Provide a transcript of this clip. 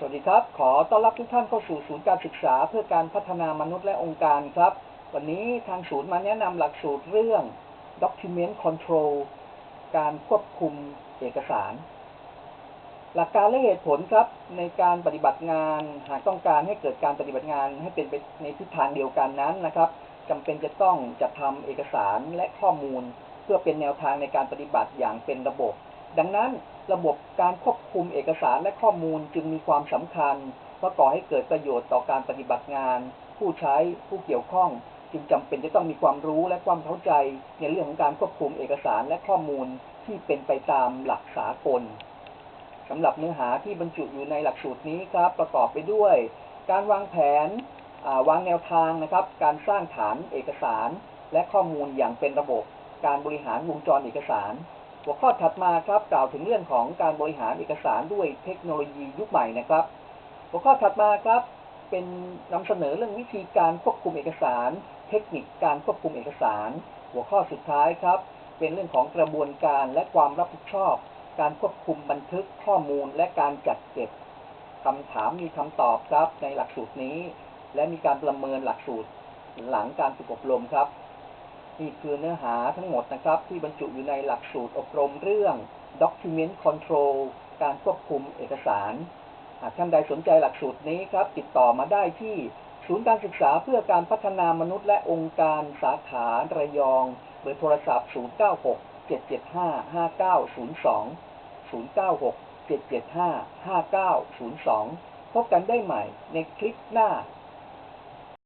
สวัสดีครับ ขอต้อนรับทุกท่านเข้าสู่ศูนย์การศึกษาเพื่อการพัฒนามนุษย์และองค์การครับ วันนี้ทางศูนย์มาแนะนำหลักสูตรเรื่อง Document Control การควบคุมเอกสาร หลักการและเหตุผลครับ ในการปฏิบัติงานหากต้องการให้เกิดการปฏิบัติงานให้เป็นไปในทิศทางเดียวกันนั้นนะครับจำเป็นจะต้องจัดทำเอกสารและข้อมูล เพื่อเป็นแนวทางในการปฏิบัติอย่างเป็นระบบ ดังนั้นระบบการควบคุมเอกสารและข้อมูลจึงมีความสำคัญเพราะก่อให้เกิดประโยชน์ต่อการปฏิบัติงาน ผู้ใช้ผู้เกี่ยวข้อง จึงจำเป็นจะต้องมีความรู้และความเข้าใจในเรื่องของการควบคุมเอกสารและข้อมูลที่เป็นไปตามหลักสากลสำหรับเนื้อหาที่บรรจุอยู่ในหลักสูตรนี้ครับประกอบไปด้วย การวางแผนวางแนวทางนะครับ การสร้างฐานเอกสาร และข้อมูลอย่างเป็นระบบ การบริหารวงจรเอกสาร หัวข้อถัดมาครับกล่าวถึงเรื่องของการบริหารเอกสารด้วยเทคโนโลยียุคใหม่นะครับ หัวข้อถัดมาครับเป็นนำเสนอเรื่องวิธีการควบคุมเอกสาร เทคนิคการควบคุมเอกสาร หัวข้อสุดท้ายครับ เป็นเรื่องของกระบวนการและความรับผิดชอบ การควบคุมบันทึกข้อมูลและการจัดเก็บคำถามมีคำตอบครับในหลักสูตรนี้ และมีการประเมินหลักสูตรหลังการฝึกอบรมครับ นี่คือเนื้อหาทั้งหมดนะครับที่บรรจุอยู่ในหลักสูตรอบรมเรื่อง Document Control การควบคุมเอกสาร หากท่านใดสนใจหลักสูตรนี้ครับ ติดต่อมาได้ที่ศูนย์การศึกษาเพื่อการพัฒนามนุษย์และองค์การสาขาระยอง เบอร์โทรศัพท์ 096 775 5902 096 775 5902 พบกันได้ใหม่ในคลิปหน้า